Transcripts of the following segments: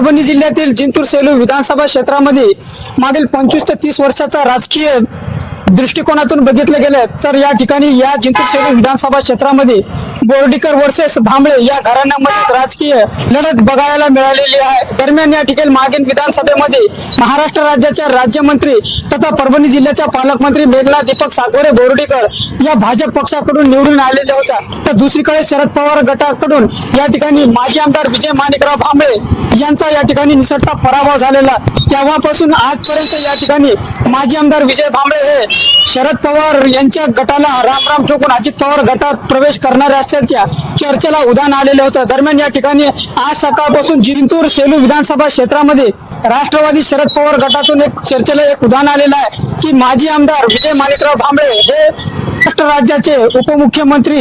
परभणी जिल्ह्यातील जिंतूर सेलू विधानसभा क्षेत्रामध्ये मागील पंचवीस ते तीस वर्षाचा राजकीय दृष्टिकोनातून बघितलं गेलं तर या ठिकाणी या जिंतूर विधानसभा क्षेत्रामध्ये बोर्डीकर वर्सेस भांबळे या घराण्यामध्ये राजकीय लढत बघायला मिळालेली आहे. दरम्यान या ठिकाणी मागील विधानसभेमध्ये महाराष्ट्र राज्याच्या राज्यमंत्री तथा परभणी जिल्ह्याच्या पालकमंत्री मेघना दीपक सागोरे बोर्डीकर या भाजप पक्षाकडून निवडून आलेल्या होत्या. तर दुसरीकडे शरद पवार गटाकडून या ठिकाणी माजी आमदार विजय माणिकराव भांबळे यांचा या ठिकाणी निसटता पराभव झालेला. तेव्हापासून आजपर्यंत या ठिकाणी माजी आमदार विजय भांबळे हे शरद पवार यांच्या गटाला राम राम ठोकून अजित पवार गटात प्रवेश करणाऱ्या असल्याच्या चर्चेला उधाण आलेलं होतं. दरम्यान या ठिकाणी आज सकाळपासून जिंतूर सेलू विधानसभा क्षेत्रामध्ये राष्ट्रवादी शरद पवार गटातून एक चर्चेला एक उदाहरण आलेलं आहे की माजी आमदार विजय माणिकराव भांबळे हे महाराष्ट्र राज्याचे उपमुख्यमंत्री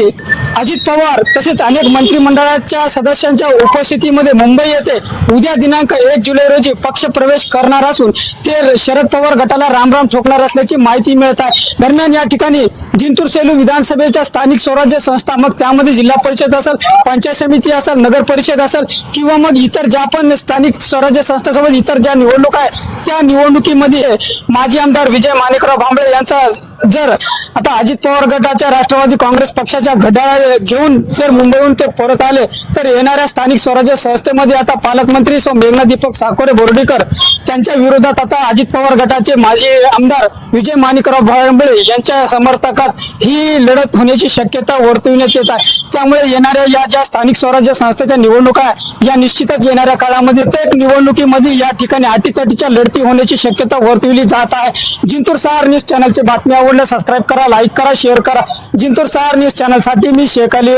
अजित पवार तसेच अनेक मंत्रिमंडळाच्या सदस्यांच्या उपस्थितीमध्ये मुंबई येथे उद्या दिनांक एक जुलै रोजी पक्ष प्रवेश करणार असून ते शरद पवार गटाला रामराम ठोकणार असल्याची माहिती मिळत आहे. दरम्यान या ठिकाणी जिंतूर सेलू विधानसभेच्या स्थानिक स्वराज्य संस्था मग त्यामध्ये जिल्हा परिषद असेल पंचायत समिती असेल नगर परिषद असेल किंवा मग इतर ज्या पण स्थानिक स्वराज्य संस्थेसोबत इतर ज्या निवडणूक आहे त्या निवडणुकीमध्ये माजी आमदार विजय माणिकराव भांबळे यांचा जर आता अजित पवार गटाच्या राष्ट्रवादी काँग्रेस पक्षाच्या घड्याळ घेऊन जर मुंबईहून ते परत आले तर येणाऱ्या स्थानिक स्वराज्य संस्थेमध्ये आता पालकमंत्री सो मेघना दीपक साकोरे बोर्डीकर त्यांच्या विरोधात आता अजित पवार गटाचे माजी आमदार विजय माणिकराव भांबळे यांच्या समर्थकात ही लढत होण्याची शक्यता वर्तविण्यात येत आहे. त्यामुळे येणाऱ्या या ज्या स्थानिक स्वराज्य संस्थेच्या निवडणुका या निश्चितच येणाऱ्या काळामध्ये प्रत्येक निवडणुकीमध्ये या ठिकाणी अटीतटीच्या लढती होण्याची शक्यता वर्तविली जात आहे. जिंतूर सहार न्यूज चॅनलच्या बातम्यावर आवडलं सबस्क्राईब करा लाईक करा शेअर करा. जिंतूर सहार न्यूज चॅनलसाठी मी शेख अली